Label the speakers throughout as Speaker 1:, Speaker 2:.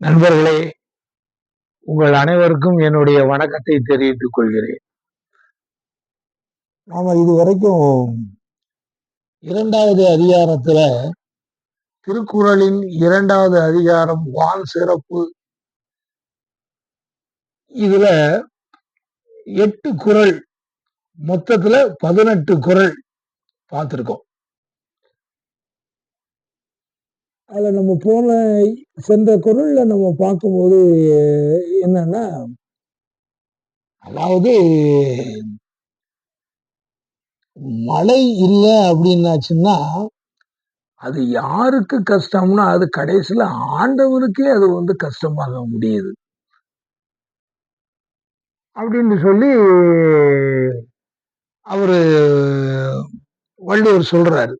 Speaker 1: நண்பர்களே உங்கள் அனைவருக்கும் என்னுடைய வணக்கத்தை தெரிவித்துக் கொள்கிறேன். நாம இதுவரைக்கும் இரண்டாவது அதிகாரத்துல திருக்குறளின் இரண்டாவது அதிகாரம் வான் சிறப்பு. இதுல எட்டு குரல் மொத்தத்துல பதினெட்டு குரல் பார்த்திருக்கோம். அதில் நம்ம போன சென்ற குரலில் நம்ம பார்க்கும்போது என்னன்னா அதாவது மழை இல்லை அப்படின்னாச்சுன்னா அது யாருக்கு கஷ்டம்னா அது கடைசியில் ஆண்டவருக்கே அது வந்து கஷ்டமாக முடியுது. அப்படின்னு சொல்லி அவரு வள்ளுவர் சொல்றாரு.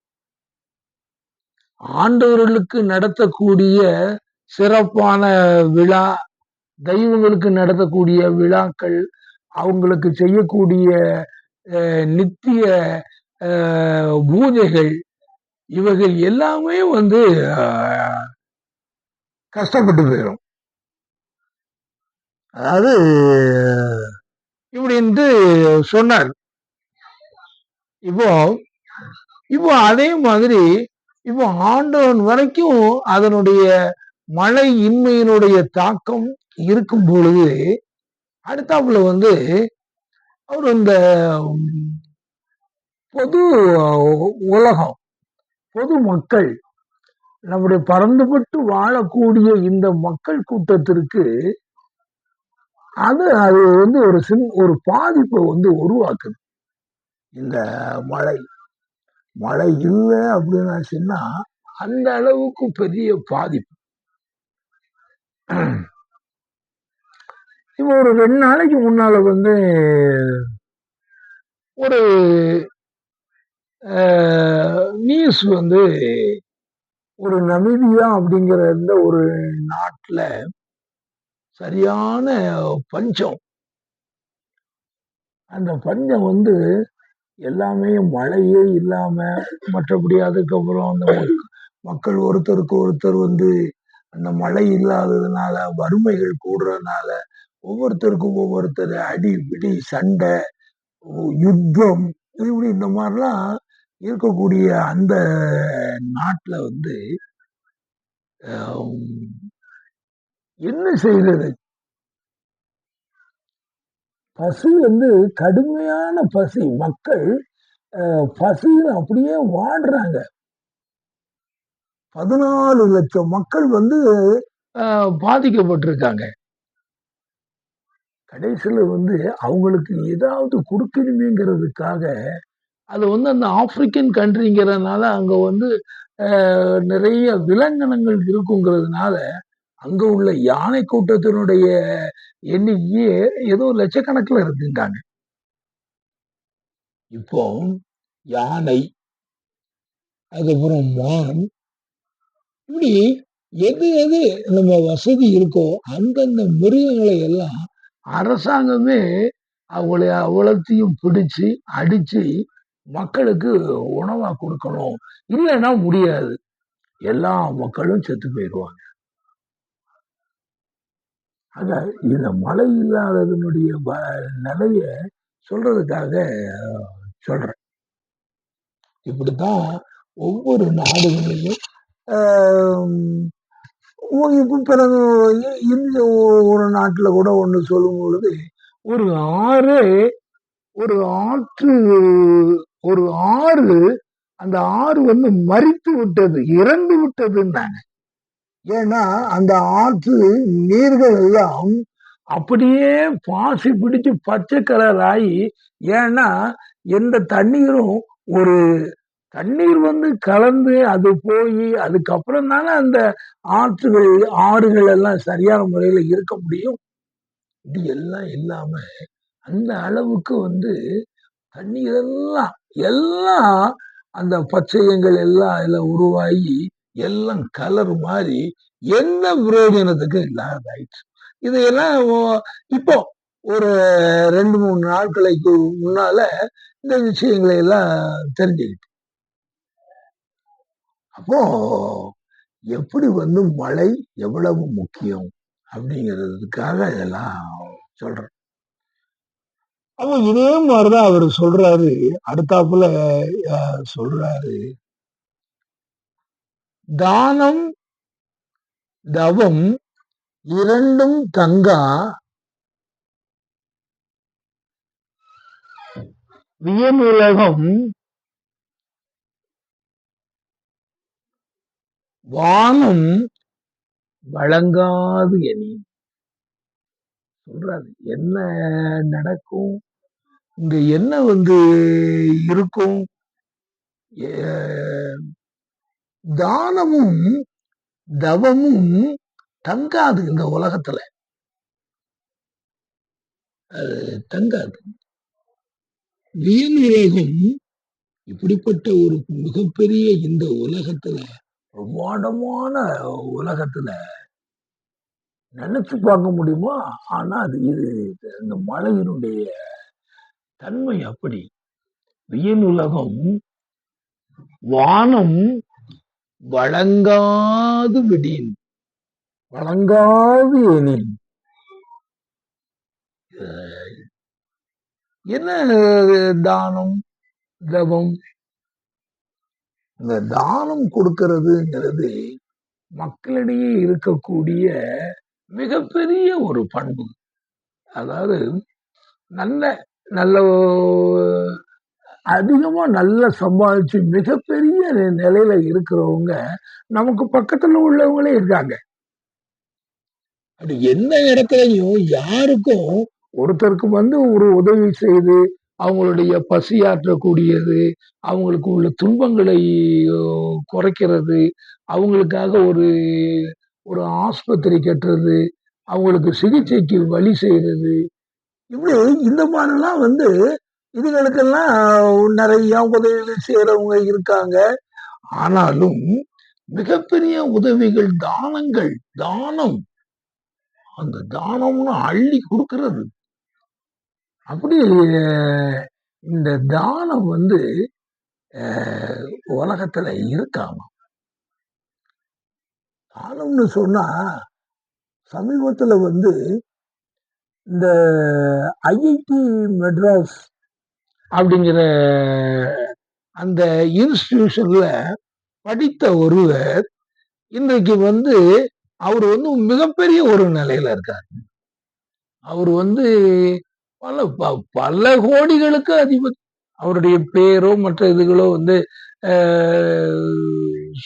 Speaker 1: ஆண்டவர்களுக்கு நடத்தக்கூடிய சிறப்பான விழா தெய்வங்களுக்கு நடத்தக்கூடிய விழாக்கள் அவங்களுக்கு செய்யக்கூடிய நித்திய பூஜைகள் இவைகள் எல்லாமே வந்து கஷ்டப்பட்டு போயிடும் அதாவது இப்படின்ட்டு சொன்னார். இப்போ இப்போ அதே மாதிரி இப்போ ஆண்டவன் வரைக்கும் அதனுடைய மழை இன்மையினுடைய தாக்கம் இருக்கும் பொழுது அடுத்தாப்புல வந்து அவர் இந்த பொது உலகம் பொது மக்கள் நம்முடைய பறந்துபட்டு வாழக்கூடிய இந்த மக்கள் கூட்டத்திற்கு அது அது வந்து ஒரு சின் ஒரு பாதிப்பை வந்து உருவாக்குது. இந்த மழை. மழை இல்லை அப்படின்னாச்சுன்னா அந்த அளவுக்கு பெரிய பாதிப்பு. இப்போ ஒரு ரெண்டு நாளைக்கு முன்னால வந்து ஒரு நியூஸ் வந்து ஒரு நமீபியா அப்படிங்கிற இந்த ஒரு நாட்டில் சரியான பஞ்சம். அந்த பஞ்சம் வந்து எல்லாமே மழையே இல்லாம மற்றபடி அதுக்கப்புறம் அந்த மக்கள் ஒருத்தருக்கு ஒருத்தர் வந்து அந்த மழை இல்லாததுனால வறுமைகள் கூடுறதுனால ஒவ்வொருத்தருக்கும் ஒவ்வொருத்தர் அடி பிடி சண்டை யுத்தம் இப்படி இந்த மாதிரிலாம் இருக்கக்கூடிய அந்த நாட்டில் வந்து என்ன செய்யறது பசி வந்து கடுமையான பசி. மக்கள் பசியில் அப்படியே வாடுறாங்க பதினாலு லட்சம் மக்கள் வந்து பாதிக்கப்பட்டிருக்காங்க. கடைசியில் வந்து அவங்களுக்கு ஏதாவது கொடுக்கணுமேங்கிறதுக்காக அது வந்து அந்த ஆப்பிரிக்கன் கண்ட்ரிங்கிறதுனால அங்கே வந்து நிறைய விலங்கனங்கள் இருக்குங்கிறதுனால அங்க உள்ள யானை கூட்டத்தினுடைய எண்ணிக்கையே ஏதோ லட்சக்கணக்கில் இருக்குங்காங்க இப்போ யானை அதுக்கப்புறம் மான் இப்படி எது எது நம்ம வசதி இருக்கோ அந்தந்த மிருகங்களை எல்லாம் அரசாங்கமே அவங்களை அவ்வளத்தையும் பிடிச்சு அடிச்சு மக்களுக்கு உணவா கொடுக்கணும். இல்லைன்னா முடியாது. எல்லா மக்களும் செத்து போயிடுவாங்க. ஆக இந்த மழை இல்லாததனுடைய நிலைய சொல்றதுக்காக சொல்றேன். இப்படித்தான் ஒவ்வொரு நாடுகளிலும் இப்போ பிறகு இந்த ஒரு நாட்டில் கூட ஒன்று சொல்லும் பொழுது ஒரு ஆறு ஒரு ஆற்று ஒரு ஆறு அந்த ஆறு வந்து மறித்து விட்டது இறந்து விட்டதுன்னாங்க. ஏன்னா அந்த ஆற்று நீர்கள் எல்லாம் அப்படியே பாசி பிடிச்சு பச்சை கலர் ஆகி ஏன்னா எந்த தண்ணீரும் ஒரு தண்ணீர் வந்து கலந்து அது போய் அதுக்கப்புறம் தானே அந்த ஆற்றுகள் ஆறுகள் எல்லாம் சரியான முறையில் இருக்க முடியும். இது எல்லாம் இல்லாம அந்த அளவுக்கு வந்து தண்ணீர் எல்லாம் எல்லாம் அந்த பச்சையங்கள் எல்லாம் அதில் உருவாகி எல்லாம் கலர் மாறி என்ன பிரயோஜனத்துக்கு இல்லாதாயிடுச்சு இதையெல்லாம் இப்போ ஒரு ரெண்டு மூணு நாட்களுக்கு முன்னால இந்த விஷயங்களை எல்லாம் தெரிஞ்சுக்கிட்டு. அப்போ எப்படி வந்து மழை எவ்வளவு முக்கியம் அப்படிங்கிறதுக்காக இதெல்லாம் சொல்றேன். அப்ப இதே மாதிரிதான் அவர் சொல்றாரு. அடுத்தாப்புல சொல்றாரு. தானம் தவம் இரண்டும் தங்கா? வியனுலகம் வானம் வழங்காது எனி சொல்றாரு என்ன நடக்கும்? இங்க என்ன வந்து இருக்கும்? தானமும் தவமும் தங்காது இந்த உலகத்துல. தங்காது. வியனுலகம் இப்படிப்பட்ட ஒரு மிகப்பெரிய இந்த உலகத்துல பிரம்மாண்டமான உலகத்துல நினைச்சு பார்க்க முடியுமா? ஆனா அது இது இந்த மலையினுடைய தன்மை அப்படி. வியனுலகம் வானம் வழங்காது விடின் வழங்காது எனின் என்ன தானம் தவம் இந்த தானம் கொடுக்கறதுங்கிறது மக்களிடையே இருக்கக்கூடிய மிகப்பெரிய ஒரு பண்பு. அதாவது நல்ல நல்ல அதிகமா நல்லா சம்பாதிச்சு மிகப்பெரிய நிலையில இருக்கிறவங்க நமக்கு பக்கத்துல உள்ளவங்களே இருக்காங்க. அப்படி எந்த இடத்துலயும் யாருக்கும் ஒருத்தருக்கு வந்து ஒரு உதவி செய்து அவங்களுடைய பசியாற்றக்கூடியது அவங்களுக்கு உள்ள துன்பங்களை குறைக்கிறது அவங்களுக்காக ஒரு ஒரு ஆஸ்பத்திரி கட்டுறது அவங்களுக்கு சிகிச்சைக்கு வழி செய்யறது இப்படி இந்த மாதிரிலாம் வந்து இதுகளுக்கெல்லாம் நிறைய உதவிகள் செய்யறவங்க இருக்காங்க. ஆனாலும் மிகப்பெரிய உதவிகள் தானங்கள் தானம். அந்த தானம்னு அள்ளி கொடுக்கறது. அப்படி இந்த தானம் வந்து உலகத்துல இருக்காம? தானம்னு சொன்னா சமீபத்துல வந்து இந்த ஐஐடி மெட்ராஸ் அப்படிங்கிற அந்த இன்ஸ்டிடியூஷன்ல படித்த ஒருவர் இன்றைக்கு வந்து அவர் வந்து மிகப்பெரிய ஒரு நிலையில இருக்கார். அவர் வந்து பல ப- பல கோடிகளுக்கு அதிபதி அவருடைய பேரோ மற்ற இதுகளோ வந்து சொல்லலை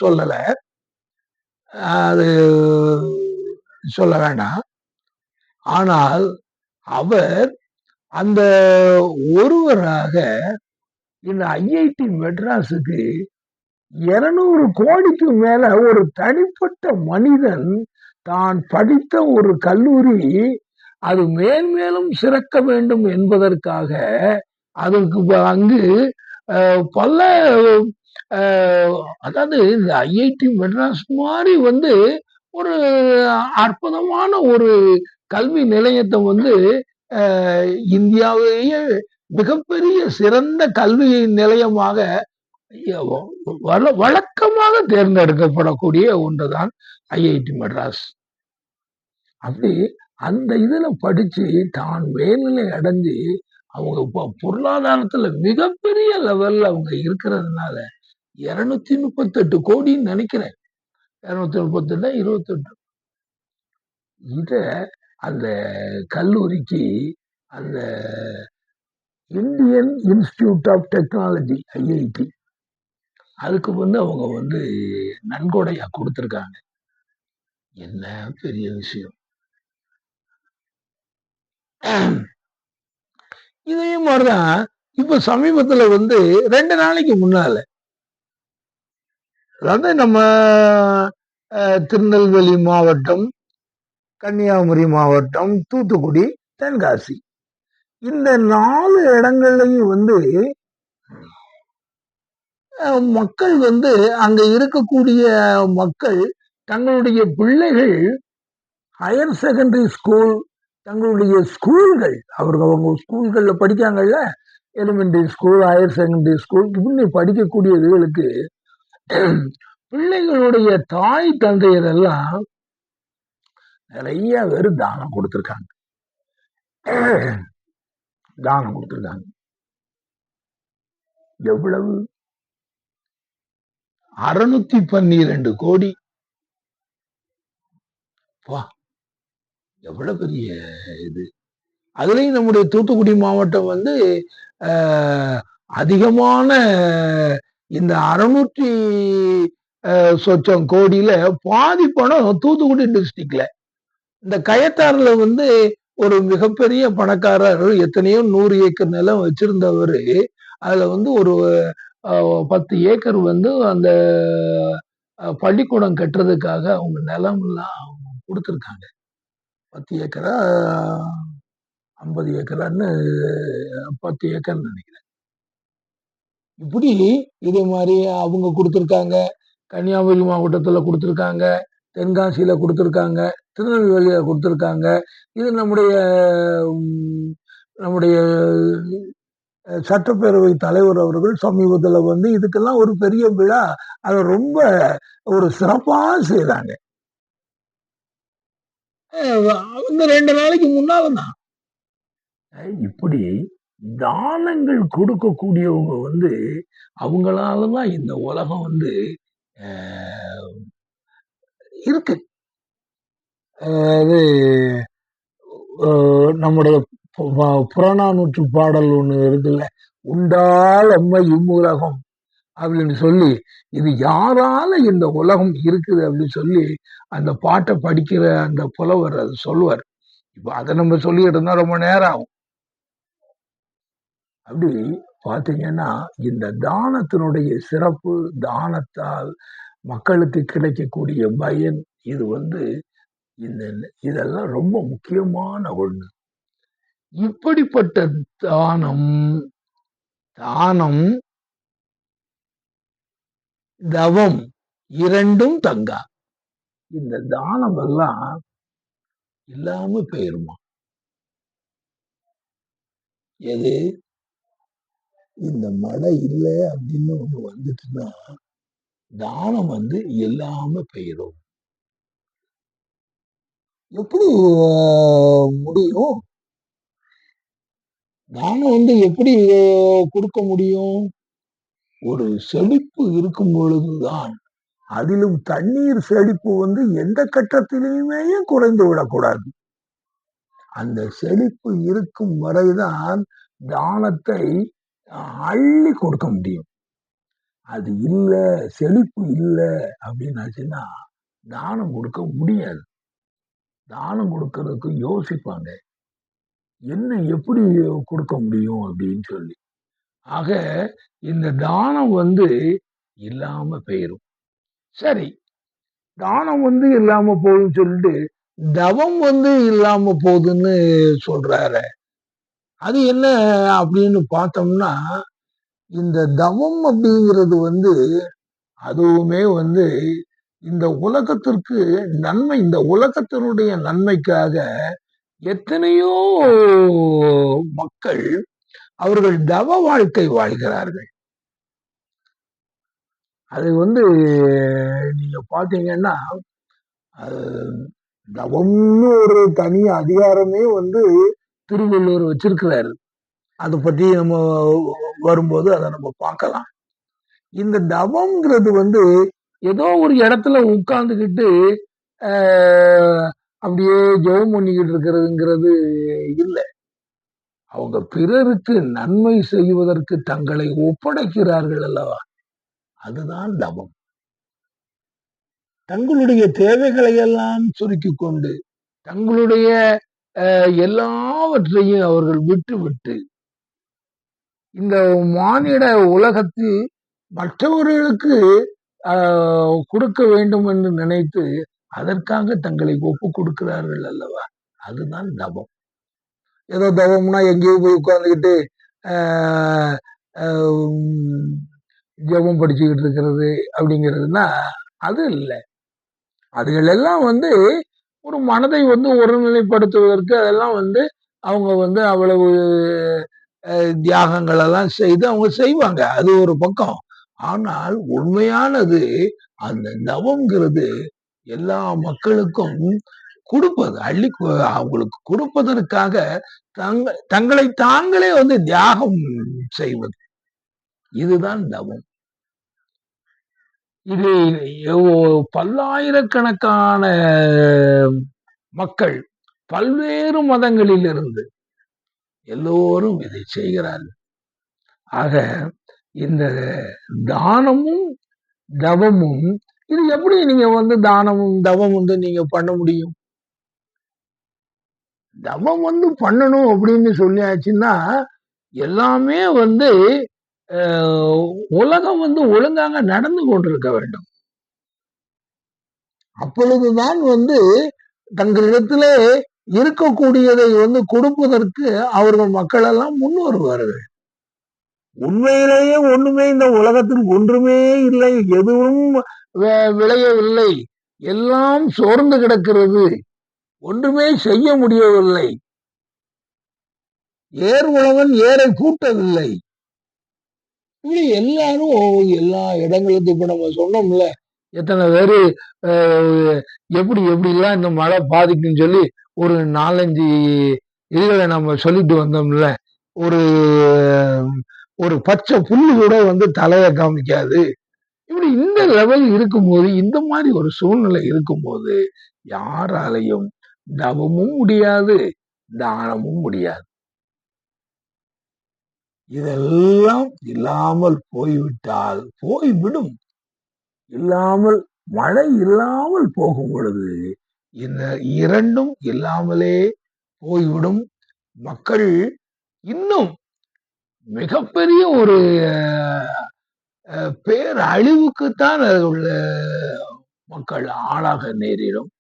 Speaker 1: சொல்லல. அது சொல்ல வேண்டாம். ஆனால் அவர் அந்த ஒருவராக இந்த ஐஐடி மெட்ராஸுக்கு இருநூறு கோடிக்கு மேல ஒரு தனிப்பட்ட மனிதன் தான் படித்த ஒரு கல்லூரி அது மேன்மேலும் சிறக்க வேண்டும் என்பதற்காக அதற்கு ப- அங்கு பல அதாவது இந்த ஐஐடி மெட்ராஸ் மாதிரி வந்து ஒரு அற்புதமான ஒரு கல்வி நிலையத்தை வந்து இந்தியாவிலேயே மிகப்பெரிய சிறந்த கல்வி நிலையமாக வழக்கமாக தேர்ந்தெடுக்கப்படக்கூடிய ஒன்றுதான் ஐஐடி மெட்ராஸ். அப்படி அந்த இதுல படிச்சு தான் மேல்நிலை அடைஞ்சு அவங்க இப்போ பொருளாதாரத்துல மிகப்பெரிய லெவல்ல அவங்க இருக்கிறதுனால இருநூத்தி முப்பத்தெட்டு கோடின்னு நினைக்கிறேன். இருநூத்தி முப்பத்தெட்டு இருபத்தெட்டு. இத அந்த கல்லூரிக்கு அந்த Indian institute of technology IIT. அதுக்கு வந்து அவங்க வந்து நன்கொடையா கொடுத்துருக்காங்க. என்ன பெரிய விஷயம். இதே மாதிரிதான் இப்ப சமீபத்துல வந்து ரெண்டு நாளைக்கு முன்னால அதாவது நம்ம திருநெல்வேலி மாவட்டம் கன்னியாகுமரி மாவட்டம் தூத்துக்குடி தென்காசி. இந்த நாலு இடங்கள்லையும் வந்து மக்கள் வந்து அங்க இருக்கக்கூடிய மக்கள் தங்களுடைய பிள்ளைகள் ஹையர் செகண்டரி ஸ்கூல் தங்களுடைய ஸ்கூல்கள் அவர்கள் அவங்க ஸ்கூல்களில் படிக்காங்கல்ல elementary school higher secondary school இப்படி படிக்கக்கூடிய இதுகளுக்கு பிள்ளைகளுடைய தாய் தந்தையரெல்லாம் நிறைய பேர் தானம் கொடுத்துருக்காங்க. தானம் கொடுத்துருக்காங்க. எவ்வளவு? அறுநூத்தி பன்னிரண்டு கோடி. வா. எவ்வளவு பெரிய இது. அதுலயும் நம்முடைய தூத்துக்குடி மாவட்டம் வந்து அதிகமான இந்த அறுநூற்றி சொச்சம் கோடியில பாதி பணம் தூத்துக்குடி டிஸ்ட்ரிக்ட்ல இந்த கயத்தாறுல வந்து ஒரு மிகப்பெரிய பணக்காரர் எத்தனையோ நூறு ஏக்கர் நிலம் வச்சிருந்தவர். அதுல வந்து ஒரு பத்து ஏக்கர் வந்து அந்த பள்ளிக்கூடம் கட்டுறதுக்காக அவங்க நிலம் எல்லாம் கொடுத்துருக்காங்க. பத்து ஏக்கரா ஐம்பது ஏக்கரான்னு பத்து ஏக்கர்னு நினைக்கிறேன். இப்படி இதே மாதிரி அவங்க கொடுத்துருக்காங்க. கன்னியாகுமரி மாவட்டத்தில் கொடுத்துருக்காங்க. தென்காசியில கொடுத்துருக்காங்க திருநெல்வேலியில கொடுத்துருக்காங்க. இது நம்முடைய நம்முடைய சட்டப்பேரவை தலைவர் அவர்கள் சமீபத்துல வந்து இதுக்கெல்லாம் ஒரு பெரிய விழா அதை ரொம்ப ஒரு சிறப்பா செய்றாங்க. அஹ், இந்த ரெண்டு நாளைக்கு முன்னால தான் அஹ், இப்படி தானங்கள் கொடுக்கக்கூடியவங்க வந்து அவங்களாலதான் இந்த உலகம் வந்து இருக்கு. அது நம்முடைய புறநானூற்று பாடல் ஒன்று இருக்குல்ல உண்டால் அம்மை இம்முலகம் அப்படின்னு சொல்லி இது யாரால இந்த உலகம் இருக்குது அப்படின்னு சொல்லி அந்த பாட்டை படிக்கிற அந்த புலவர் அது சொல்லுவார். இப்போ அதை நம்ம சொல்லிட்டு இருந்தா ரொம்ப நேரம் ஆகும். அப்படி பார்த்தீங்கன்னா இந்த தானத்தினுடைய சிறப்பு தானத்தால் மக்களுக்கு கிடைக்கக்கூடிய பயன் இது வந்து இந்த இதெல்லாம் ரொம்ப முக்கியமான ஒண்ணு. இப்படிப்பட்ட தானம் தானம் தவம் இரண்டும் தங்கா. இந்த தானம் எல்லாம் இல்லாம போயிருமா? எது? இந்த மழை இல்லை அப்படின்னு ஒண்ணு வந்துச்சுன்னா தானம் வந்து இல்லாம போயிடும் எப்படி முடியும்? தானம் வந்து எப்படி கொடுக்க முடியும்? ஒரு செழிப்பு இருக்கும் பொழுதுதான் அதிலும் தண்ணீர் செழிப்பு வந்து எந்த கட்டத்திலையுமே குறைந்து விடக்கூடாது. அந்த செழிப்பு இருக்கும் வரைதான் தானத்தை அள்ளி கொடுக்க முடியும். அது இல்லை செழிப்பு இல்லை அப்படின்னாச்சுன்னா தானம் கொடுக்க முடியாது. தானம் கொடுக்கறதுக்கு யோசிப்பாங்க. என்ன எப்படி கொடுக்க முடியும் அப்படின்னு சொல்லி. ஆக இந்த தானம் வந்து இல்லாம போயிடும் சரி தானம் வந்து இல்லாம போகுதுன்னு சொல்லிட்டு தவம் வந்து இல்லாம போகுதுன்னு சொல்றாரு. அது என்ன அப்படின்னு பார்த்தோம்னா இந்த தவம் அப்படிங்கிறது வந்து அதுவுமே வந்து இந்த உலகத்திற்கு நன்மை இந்த உலகத்தினுடைய நன்மைக்காக எத்தனையோ மக்கள் அவர்கள் தவ வாழ்க்கை வாழ்கிறார்கள். அது வந்து நீங்க பாத்தீங்கன்னா அது தவம்னு ஒரு தனி அதிகாரமே வந்து திருவள்ளுவர் வச்சிருக்கிறாரு. அதை பத்தி நம்ம வரும்போது அதை நம்ம பார்க்கலாம். இந்த தவம்ங்கிறது வந்து ஏதோ ஒரு இடத்துல உட்கார்ந்துக்கிட்டு ஆஹ், அப்படியே ஜெபம் பண்ணிக்கிட்டு இருக்கிறதுங்கிறது இல்லை. அவங்க பிறருக்கு நன்மை செய்வதற்கு தங்களை ஒப்படைக்கிறார்கள் அல்லவா? அதுதான் தவம். தங்களுடைய தேவைகளை எல்லாம் சுருக்கிக் கொண்டு தங்களுடைய அஹ், எல்லாவற்றையும் அவர்கள் விட்டு விட்டு இந்த மானிட உலகத்தில் மற்றவர்களுக்கு கொடுக்க வேண்டும் என்று நினைத்து அதற்காக தங்களை ஒப்பு கொடுக்கிறார்கள் அல்லவா? அதுதான் தவம். ஏதோ தவம்னா எங்கேயோ போய் உட்கார்ந்துக்கிட்டு ஜபம் படிச்சுக்கிட்டு இருக்கிறது அப்படிங்கிறதுனா அது இல்லை. அதுகளெல்லாம் வந்து ஒரு மனதை வந்து ஒருநிலைப்படுத்துவதற்கு அதெல்லாம் வந்து அவங்க வந்து அவ்வளவு அஹ், தியாகங்கள் எல்லாம் செய்து அவங்க செய்வாங்க. அது ஒரு பக்கம். ஆனால் உண்மையானது அந்த தவம்ங்கிறது எல்லா மக்களுக்கும் கொடுப்பது. அள்ளி அவங்களுக்கு கொடுப்பதற்காக தங்க தங்களை தாங்களே வந்து தியாகம் செய்வது. இதுதான் தவம் இது பல்லாயிரக்கணக்கான மக்கள் பல்வேறு மதங்களில் இருந்து எல்லோரும் இதை செய்கிறார்கள். ஆக இந்த தானமும் தவமும் இது எப்படி நீங்க வந்து தானமும் தவம் வந்து நீங்க பண்ண முடியும்? தவம் வந்து பண்ணணும் அப்படின்னு சொல்லியாச்சுன்னா எல்லாமே வந்து உலகம் வந்து ஒழுங்காக நடந்து கொண்டிருக்க வேண்டும். அப்பொழுதுதான் வந்து தங்களிடத்திலே இருக்கக்கூடியதை வந்து கொடுப்பதற்கு அவர்கள் மக்கள் எல்லாம் முன் வருவார்கள். உண்மையிலேயே ஒண்ணுமே இந்த உலகத்தில் ஒன்றுமே இல்லை. எதுவும் விளையவில்லை. எல்லாம் சோர்ந்து கிடக்கிறது. ஒன்றுமே செய்ய முடியவில்லை. ஏர் உழவன் ஏரை பூட்டவில்லை இப்படி எல்லாரும் எல்லா இடங்களுக்கும் இப்ப நம்ம சொன்னோம்ல எத்தனை பேரு எப்படி எப்படி எல்லாம் இந்த மழை பாதிக்குன்னு சொல்லி ஒரு நாலஞ்சு இதுகளை நம்ம சொல்லிட்டு வந்தோம்ல ஒரு ஒரு பச்சை புல்லு கூட வந்து தலையை காமிக்காது. இப்படி இந்த லெவல் இருக்கும்போது இந்த மாதிரி ஒரு சூழ்நிலை இருக்கும்போது யாராலையும் தவமும் முடியாது தானமும் முடியாது. இதெல்லாம் இல்லாமல் போய்விட்டால் போய்விடும். இல்லாமல் மழை இல்லாமல் போகும் பொழுது இந்த இரண்டும் இல்லாமலே போய்விடும். மக்கள் இன்னும் மிகப்பெரிய ஒரு அஹ், பேர் அழிவுக்குத்தான் அது உள்ள மக்கள் ஆளாக நேரிடும்.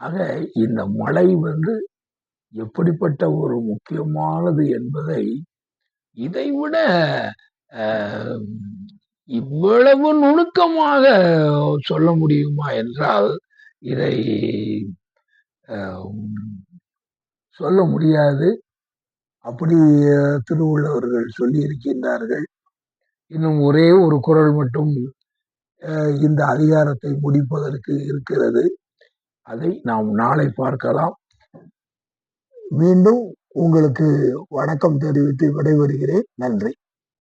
Speaker 1: ஆக இந்த மழை வந்து எப்படிப்பட்ட ஒரு முக்கியமானது என்பதை இதைவிட இவ்வளவு நுணுக்கமாக சொல்ல முடியுமா என்றால் இதை சொல்ல முடியாது. அப்படி திருவள்ளுவர்கள் சொல்லி இருக்கின்றார்கள் இன்னும் ஒரே ஒரு குறள் மட்டும் இந்த அதிகாரத்தை முடிப்பதற்கு இருக்கிறது. அதை நாம் நாளை பார்க்கலாம். மீண்டும் உங்களுக்கு வணக்கம் தெரிவித்து விடைபெறுகிறேன். நன்றி.